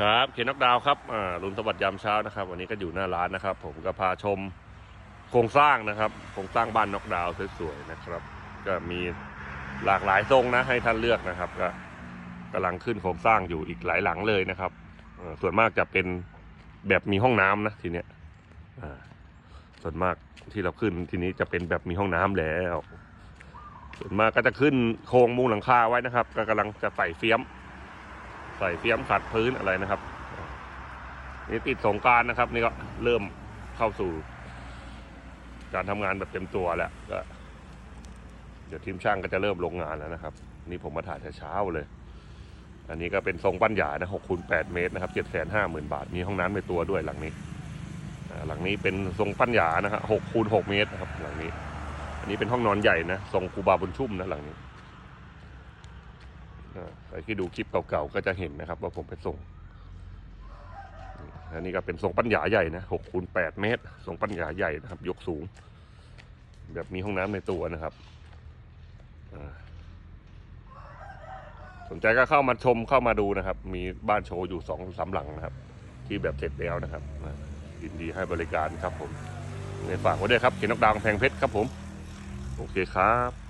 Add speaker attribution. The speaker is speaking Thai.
Speaker 1: ครับเขียนนอกดาวครับอ่ารุนสวัสดิ์ยามเช้านะครับ วันนี้ก็อยู่หน้าร้านนะครับ ผมก็พาชมโครงสร้างนะครับโครงสร้างบ้านนกดาวสวยๆนะครับ ก็มีหลากหลายทรงนะให้ท่านเลือกนะครับ ก็กำลังขึ้นโครงสร้างอยู่อีกหลายหลังเลยนะครับอ่อส่วนมากจะเป็นแบบมีห้องน้ำนะทีเนี้ยอ่าส่วนมากที่เราขึ้นทีนี้จะเป็นแบบมีห้องน้ำแล้ว ส่วนมากก็จะขึ้นโครงมุงหลังคาไว้นะครับก็กำลังจะใส่เฟี้ยม ใส่เฟียมขัดพื้นอะไรนะครับ นี่ติดสงการนะครับ นี่ก็เริ่มเข้าสู่ การทำงานแบบเต็มตัวแล้วก็เดี๋ยวทีมช่างก็จะเริ่มลงงานแล้วนะครับ นี่ผมมาถ่ายแต่เช้าเลย อันนี้ก็เป็นทรงปั้นหยานะหกคูณแปดเมตรนะครับเจ็ดแสนห้าหมื่นบาท มีห้องน้ำในตัวด้วยหลังนี้หลังนี้เป็นทรงปั้นหยานะฮะหกคูณหกเมตรนะครับ หลังนี้ อันนี้เป็นห้องนอนใหญ่นะทรงครูบาบุญชุ่มนะหลังนี้ ใครที่ดูคลิปเก่าๆก็จะเห็นนะครับ ว่าผมไปส่งอันนี้ก็เป็นทรงปัญญาใหญ่นะหกคูณแปดเมตรทรงปัญญาใหญ่นะครับ ยกสูง แบบมีห้องน้ำในตัวนะครับสนใจก็เข้ามาชมเข้ามาดูนะครับ มีบ้านโชว์อยู่สองสามหลังนะครับ ที่แบบเสร็จแล้วนะครับยินดีให้บริการครับผมในฝากไว้ด้วยครับเขียนนกดาวกำแพงเพชรครับผม โอเคครับ